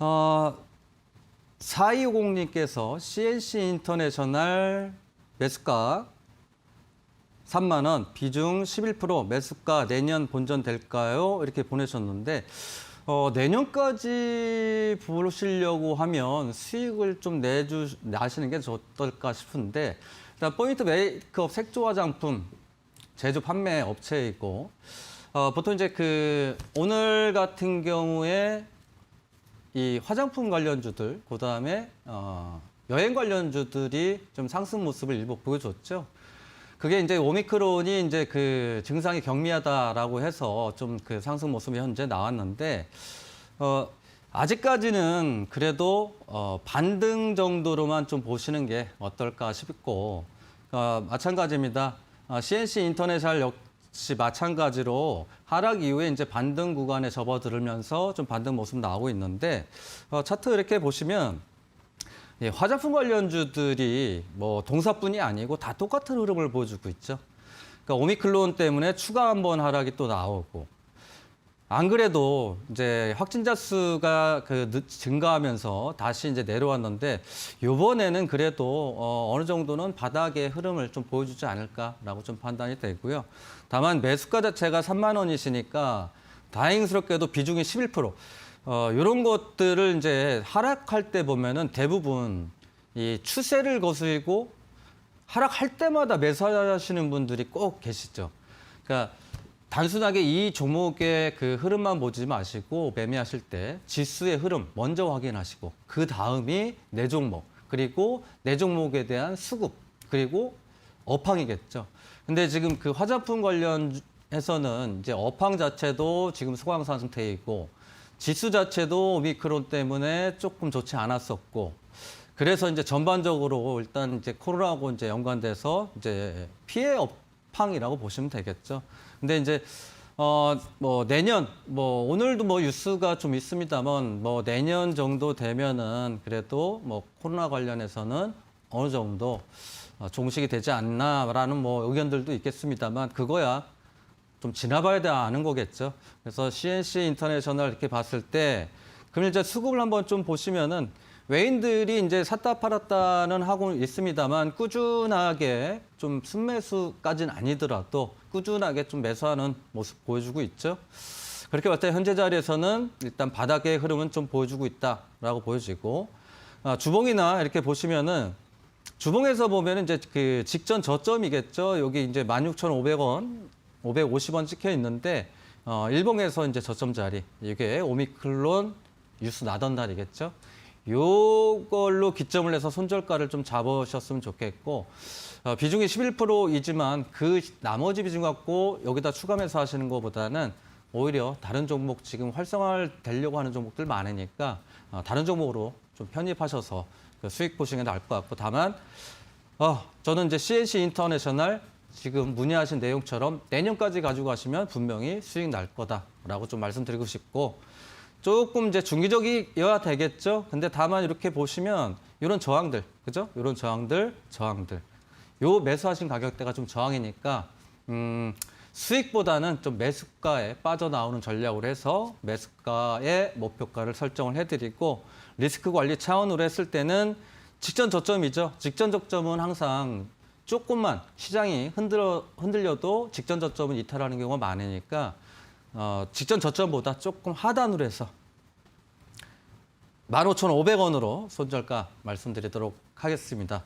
어, 4250님께서 CNC 인터내셔널 매수가 3만 원, 비중 11%, 매수가 내년 본전 될까요? 이렇게 보내셨는데 어, 내년까지 보시려고 하면 수익을 좀 내주 나시는 게 어떨까 싶은데 일단 포인트 메이크업 색조 화장품 제조 판매 업체이고 어, 보통 이제 그 오늘 같은 경우에 이 화장품 관련주들, 그 다음에 어, 여행 관련주들이 좀 상승 모습을 일부 보여줬죠. 그게 이제 오미크론이 이제 그 증상이 경미하다라고 해서 좀 그 상승 모습이 현재 나왔는데 어, 아직까지는 그래도 어, 반등 정도로만 좀 보시는 게 어떨까 싶고 어, 마찬가지입니다. 어, CNC 인터내셔널 역 시 마찬가지로 하락 이후에 이제 반등 구간에 접어들면서 좀 반등 모습 나오고 있는데 어, 차트 이렇게 보시면 예, 화장품 관련주들이 뭐 동사뿐이 아니고 다 똑같은 흐름을 보여주고 있죠. 그러니까 오미클론 때문에 추가 한 번 하락이 또 나오고 안 그래도 이제 확진자 수가 그 늦- 증가하면서 다시 이제 내려왔는데 이번에는 그래도 어, 어느 정도는 바닥의 흐름을 좀 보여주지 않을까라고 좀 판단이 되고요. 다만 매수가 자체가 3만 원이시니까 다행스럽게도 비중이 11%. 어, 이런 것들을 이제 하락할 때 보면은 대부분 이 추세를 거스리고 하락할 때마다 매수하시는 분들이 꼭 계시죠. 그러니까 단순하게 이 종목의 그 흐름만 보지 마시고 매매하실 때 지수의 흐름 먼저 확인하시고 그 다음이 내 종목 그리고 내 종목에 대한 수급 그리고 업황이겠죠. 근데 지금 그 화장품 관련해서는 이제 업황 자체도 지금 소강 상태이고 지수 자체도 오미크론 때문에 조금 좋지 않았었고 그래서 이제 전반적으로 일단 이제 코로나하고 이제 연관돼서 이제 피해 업 황이라고 보시면 되겠죠. 근데 이제 어 뭐 내년 뭐 오늘도 뭐 뉴스가 좀 있습니다만 뭐 내년 정도 되면은 그래도 뭐 코로나 관련해서는 어느 정도 어, 종식이 되지 않나라는 뭐 의견들도 있겠습니다만 그거야 좀 지나봐야 되는 거겠죠. 그래서 CNC 인터내셔널 이렇게 봤을 때 그럼 이제 수급을 한번 좀 보시면은 외인들이 이제 샀다 팔았다는 하고 있습니다만 꾸준하게 좀 순매수까지는 아니더라도 꾸준하게 좀 매수하는 모습 보여주고 있죠. 그렇게 봤을 때 현재 자리에서는 일단 바닥의 흐름은 좀 보여주고 있다라고 보여지고 아, 주봉이나 이렇게 보시면은 주봉에서 보면 이제 그 직전 저점이겠죠. 여기 이제 16,500원, 550원 찍혀 있는데 어, 일봉에서 이제 저점 자리 이게 오미클론 뉴스 나던 날이겠죠. 요걸로 기점을 해서 손절가를 좀 잡으셨으면 좋겠고 어, 비중이 11%이지만 그 나머지 비중 갖고 여기다 추가 매수하시는 것보다는 오히려 다른 종목 지금 활성화되려고 하는 종목들 많으니까 어, 다른 종목으로 좀 편입하셔서 그 수익 보시는 게 나을 것 같고 다만 어, 저는 이제 CNC 인터내셔널 지금 문의하신 내용처럼 내년까지 가지고 가시면 분명히 수익 날 거다라고 좀 말씀드리고 싶고 조금 이제 중기적이어야 되겠죠. 근데 다만 이렇게 보시면 이런 저항들, 그죠? 이런 저항들, 저항들. 요 매수하신 가격대가 좀 저항이니까 음, 수익보다는 좀 매수가에 빠져나오는 전략으로 해서 매수가의 목표가를 설정을 해드리고 리스크 관리 차원으로 했을 때는 직전 저점이죠. 직전 저점은 항상 조금만 시장이 흔들어, 흔들려도 직전 저점은 이탈하는 경우가 많으니까 어, 직전 저점보다 조금 하단으로 해서 15,500원으로 손절가 말씀드리도록 하겠습니다.